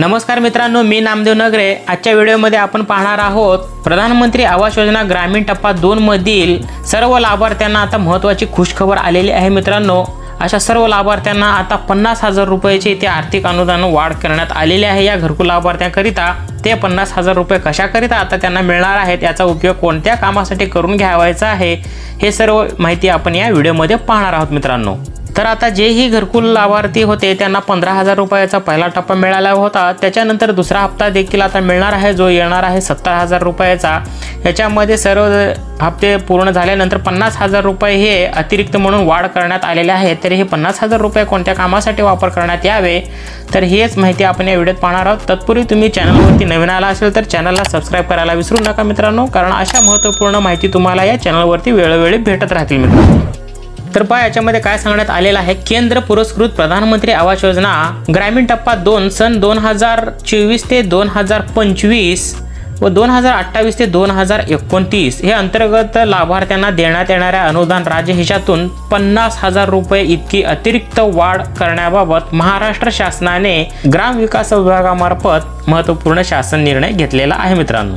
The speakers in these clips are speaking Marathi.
नमस्कार मित्रांनो मी नामदेव नगरे. आजच्या व्हिडिओमध्ये आपण पाहणार आहोत प्रधानमंत्री आवास योजना ग्रामीण टप्पा दोन मधील सर्व लाभार्थ्यांना आता महत्त्वाची खुशखबर आलेली आहे मित्रांनो. अशा सर्व लाभार्थ्यांना आता पन्नास हजार रुपयाचे इथे आर्थिक अनुदान वाढ करण्यात आलेले आहे. या घरकुल लाभार्थ्यांकरिता ते पन्नास हजार रुपये कशाकरिता आता त्यांना मिळणार आहेत याचा उपयोग कोणत्या कामासाठी करून घ्यावायचा आहे हे सर्व माहिती आपण या व्हिडिओमध्ये पाहणार आहोत मित्रांनो. तर आता जेही घरकुल लाभार्थी होते त्यांना पंधरा हजार रुपयाचा पहिला टप्पा मिळाला होता. त्याच्यानंतर दुसरा हप्ता देखील आता मिळणार आहे जो येणार आहे सत्तर हजार रुपयाचा. याच्यामध्ये सर्व हप्ते पूर्ण झाल्यानंतर पन्नास हजार रुपये हे अतिरिक्त म्हणून वाढ करण्यात आलेले आहे तर हे पन्नास हजार रुपये कोणत्या कामासाठी वापर करण्यात यावे? तर हेच माहिती आपण या व्हिडिओत पाहणार आहोत. तत्पूर्वी तुम्ही चॅनलवरती नवीन आला असेल तर चॅनलला सबस्क्राईब करायला विसरू नका मित्रांनो. कारण अशा महत्त्वपूर्ण माहिती तुम्हाला या चॅनलवरती वेळोवेळी भेटत राहतील मित्रांनो. तर पहा याच्यामध्ये काय सांगण्यात आलेलं आहे. केंद्र पुरस्कृत प्रधानमंत्री आवास योजना ग्रामीण टप्पा दोन सन दोन हजार चोवीस ते दोन हजार पंचवीस व दोन हजार अठ्ठावीस ते दोन हजार एकोणतीस. हे अंतर्गत लाभार्थ्यांना देण्यात येणाऱ्या अनुदान राज्य हिशातून पन्नास हजार रुपये इतकी अतिरिक्त वाढ करण्याबाबत महाराष्ट्र शासनाने ग्रामविकास विभागामार्फत महत्त्वपूर्ण शासन निर्णय घेतलेला आहे मित्रांनो.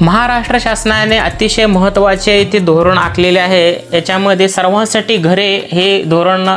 महाराष्ट्र शासनाने अतिशय महत्त्वाचे इथे धोरण आखलेले आहे. याच्यामध्ये सर्वांसाठी घरे हे धोरण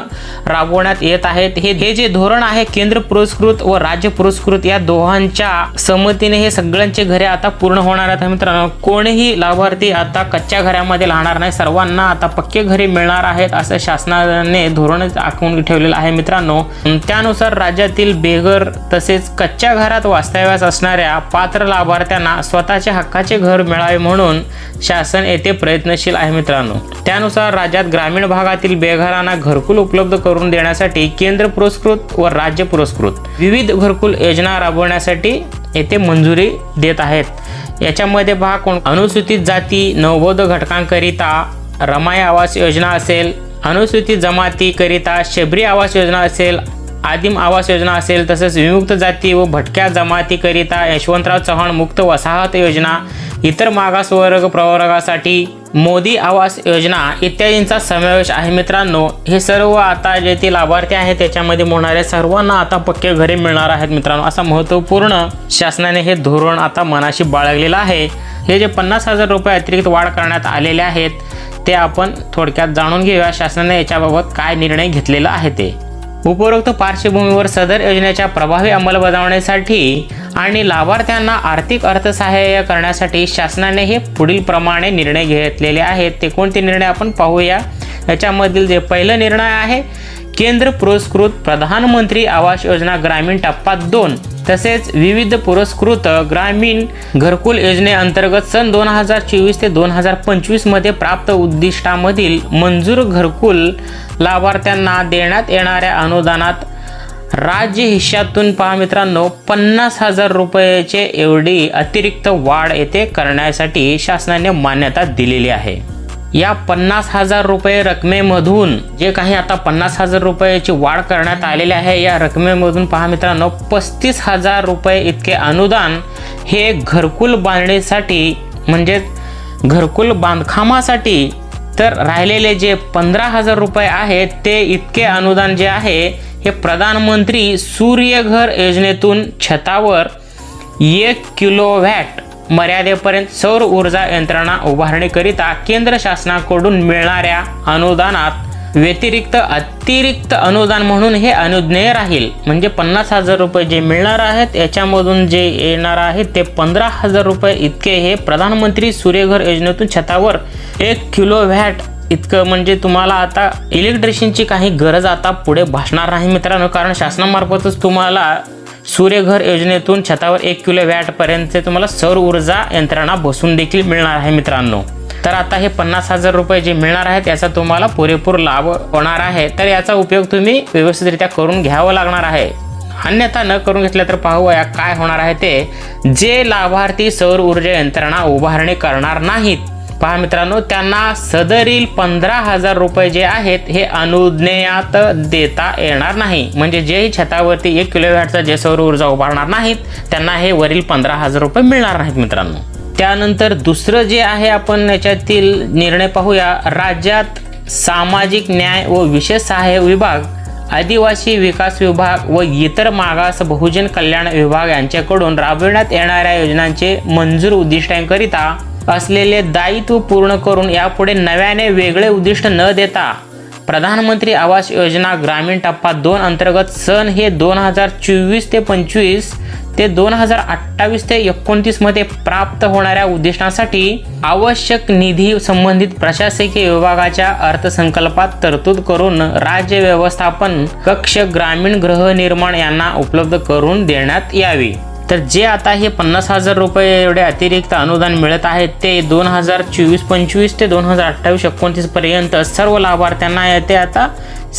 राबवण्यात येत आहेत. हे हे जे धोरण आहे केंद्र पुरस्कृत व राज्य पुरस्कृत या दोघांच्या संमतीने हे सगळ्यांचे घरे आता पूर्ण होणार आहेत. मित्रांनो कोणीही लाभार्थी आता कच्च्या घरामध्ये राहणार नाही. सर्वांना आता पक्के घरे मिळणार आहेत असं शासनाने धोरण आखून ठेवलेलं आहे. मित्रांनो त्यानुसार राज्यातील बेघर तसेच कच्च्या घरात वास्तव्यास असणाऱ्या पात्र लाभार्थ्यांना स्वतःच्या हक्काचे घर मिळावे म्हणून शासन येथे प्रयत्नशील आहे मित्रांनो. त्यानुसार राज्यात ग्रामीण भागातील बेघरांना घरकुल उपलब्ध करून देण्यासाठी केंद्र पुरस्कृत व राज्य पुरस्कृत विविध घरकुल योजना राबवण्यासाठी येथे मंजुरी देत आहेत. याच्यामध्ये भाग कोण? अनुसूचित जाती नवबोध घटकांकरिता रमाई आवास योजना असेल अनुसूचित जमातीकरिता शबरी आवास योजना असेल आदिम आवास योजना असेल तसेच विमुक्त जाती व भटक्या जमातीकरिता यशवंतराव चव्हाण मुक्त वसाहत योजना इतर मागासवर्ग प्रवर्गासाठी मोदी आवास योजना इत्यादींचा समावेश आहे मित्रांनो. हे सर्व आता जे ते लाभार्थी आहेत त्याच्यामध्ये होणाऱ्या सर्वांना आता पक्के घरे मिळणार आहेत मित्रांनो. असा महत्त्वपूर्ण शासनाने हे धोरण आता मनाशी बाळगलेलं आहे. हे जे पन्नास हजार रुपये अतिरिक्त वाढ करण्यात आलेले आहेत ते आपण थोडक्यात जाणून घेऊया. शासनाने याच्याबाबत काय निर्णय घेतलेला आहे ते? उपरोक्त पार्श्वभूमीवर सदर योजनेच्या प्रभावी अंमलबजावणीसाठी आणि लाभार्थ्यांना आर्थिक अर्थसहाय्य करण्यासाठी शासनाने हे पुढील प्रमाणे निर्णय घेतलेले आहेत. ते कोणते निर्णय आपण पाहूया. याच्यामधील जे पहिलं निर्णय आहे केंद्र पुरस्कृत प्रधानमंत्री आवास योजना ग्रामीण टप्पा दोन. तसेच विविध पुरस्कृत ग्रामीण घरकुल योजनेअंतर्गत सन दोन हजार चोवीस ते दोन हजार पंचवीसमध्ये प्राप्त उद्दिष्टामधील मंजूर घरकुल लाभार्थ्यांना देण्यात येणाऱ्या अनुदानात राज्य हिश्श्यातून पहा मित्रांनो पन्नास हजार रुपयाचे एवढी अतिरिक्त वाढ येथे करण्यासाठी शासनाने मान्यता दिलेली आहे. या पन्नास हजार रुपये रकमेमधून जे काही आता पन्नास हजार रुपयाची वाढ करण्यात आलेली आहे या रकमेमधून पहा मित्रांनो पस्तीस हजार रुपये इतके अनुदान हे घरकुल बांधणीसाठी म्हणजेच घरकुल बांधकामासाठी तर राहिलेले जे पंधरा हजार रुपये आहेत ते इतके अनुदान जे आहे हे प्रधानमंत्री सूर्यघर योजनेतून छतावर एक किलो व्हॅट मर्यादेपर्यंत सौर ऊर्जा यंत्रणा उभारणीकरिता केंद्र शासनाकडून मिळणाऱ्या अनुदानात व्यतिरिक्त अतिरिक्त अनुदान म्हणून हे अनुज्ञेय राहील. म्हणजे पन्नास हजार रुपये जे मिळणार आहेत याच्यामधून जे येणार आहे ते पंधरा हजार रुपये इतके हे प्रधानमंत्री सूर्यघर योजनेतून छतावर एक किलो व्हॅट इतकं म्हणजे तुम्हाला आता इलेक्ट्रिशियनची काही गरज आता पुढे भासणार नाही मित्रांनो. कारण शासनामार्फतच तुम्हाला सूर्यघर योजनेतून छतावर एक किलो वॅटपर्यंतचे तुम्हाला सौर ऊर्जा यंत्रणा बसून देखील मिळणार आहे मित्रांनो. तर आता हे पन्नास हजार रुपये जे मिळणार आहेत याचा तुम्हाला पुरेपूर लाभ होणार आहे. तर याचा उपयोग तुम्ही व्यवस्थितरित्या करून घ्यावं लागणार आहे. अन्यथा न करून घेतलं तर पाहूया काय होणार आहे ते. जे लाभार्थी सौर ऊर्जा यंत्रणा उभारणी करणार नाहीत पहा मित्रांनो त्यांना सदरील पंधरा हजार रुपये जे आहेत हे अनुज्ञेयात देता येणार नाही. म्हणजे जेही छतावरती एक किलो वॅटचा जे सौर ऊर्जा उभारणार नाहीत त्यांना हे वरील पंधरा हजार रुपये मिळणार नाहीत मित्रांनो. त्यानंतर दुसरं जे आहे आपण याच्यातील निर्णय पाहूया. राज्यात सामाजिक न्याय व विशेष सहाय्य विभाग आदिवासी विकास विभाग व इतर मागास बहुजन कल्याण विभाग यांच्याकडून राबविण्यात येणाऱ्या योजनांचे मंजूर उद्दिष्टांकरिता असलेले दायित्व पूर्ण करून यापुढे नव्याने वेगळे उद्दिष्ट न देता प्रधानमंत्री आवास योजना ग्रामीण टप्पा दोन अंतर्गत सन हे दोन हजार चोवीस ते पंचवीस ते दोन हजार अठ्ठावीस ते एकोणतीसमध्ये प्राप्त होणाऱ्या उद्दिष्टांसाठी आवश्यक निधी संबंधित प्रशासकीय विभागाच्या अर्थसंकल्पात तरतूद करून राज्य व्यवस्थापन कक्ष ग्रामीण गृहनिर्माण यांना उपलब्ध करून देण्यात यावी. तर जे आता हे पन्नास हजार रुपये एवढे अतिरिक्त अनुदान मिळत आहेत ते दोन हजार चोवीस पंचवीस ते दोन हजार अठ्ठावीस एकोणतीस पर्यंत सर्व लाभार्थ्यांना येते आता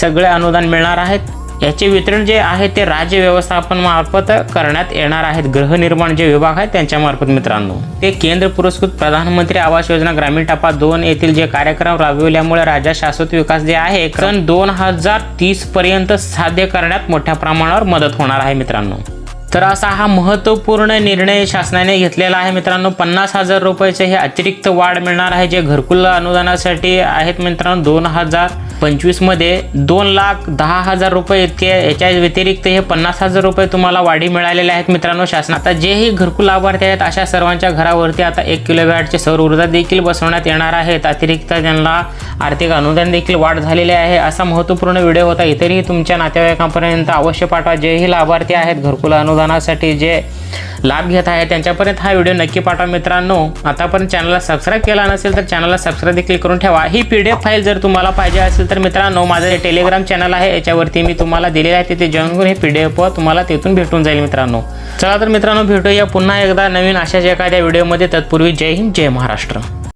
सगळे अनुदान मिळणार आहेत. याचे वितरण जे आहे ते राज्य व्यवस्थापन मार्फत करण्यात येणार आहेत. गृहनिर्माण जे विभाग आहेत त्यांच्यामार्फत मित्रांनो. ते केंद्र पुरस्कृत प्रधानमंत्री आवास योजना ग्रामीण टप्पा दोन येथील जे कार्यक्रम राबविल्यामुळे राज्यात शाश्वत विकास जे आहे सन दोन हजार तीस पर्यंत साध्य करण्यात मोठ्या प्रमाणावर मदत होणार आहे मित्रांनो. तर असा हा महत्त्वपूर्ण निर्णय शासनाने घेतलेला आहे. मित्रांनो पन्नास हजार रुपयाचे हे अतिरिक्त वाढ मिळणार आहे. जे घरकुल अनुदानासाठी आहेत मित्रांनो दोन हजार पंचवीसमध्ये दोन लाख दहा हजार रुपये इतके याच्या व्यतिरिक्त हे पन्नास हजार रुपये तुम्हाला वाढी मिळालेले आहेत मित्रांनो शासन आता जेही घरकुल लाभार्थी आहेत अशा सर्वांच्या घरावरती आता एक किलोवॅटचे सौर ऊर्जा देखील बसवण्यात येणार आहेत अतिरिक्त त्यांना आर्थिक अनुदान देखील वाढ झालेले आहे. असा महत्त्वपूर्ण व्हिडिओ होता. इतरही तुमच्या नातेवाईकांपर्यंत अवश्य पाठवा. जेही लाभार्थी आहेत घरकुल अनुदानासाठी जे लाभ घेत आहे त्यांच्यापर्यंत हा व्हिडिओ नक्की पाठवा मित्रांनो. आतापर्यंत चॅनलला सबस्क्राईब केला नसेल तर चॅनलला सबस्क्राईब देखील करून ठेवा. ही पी डी एफ फाईल जर तुम्हाला पाहिजे असेल तर मित्रांनो माझं जे टेलिग्राम चॅनल आहे याच्यावरती मी तुम्हाला दिलेलं आहे तिथे जॉईन करून हे पी डी एफ तुम्हाला तिथून भेटून जाईल मित्रांनो. चला तर मित्रांनो भेटूया पुन्हा एकदा नवीन अशाच एखाद्या व्हिडिओमध्ये तत्पूर्वी जय हिंद जय महाराष्ट्र.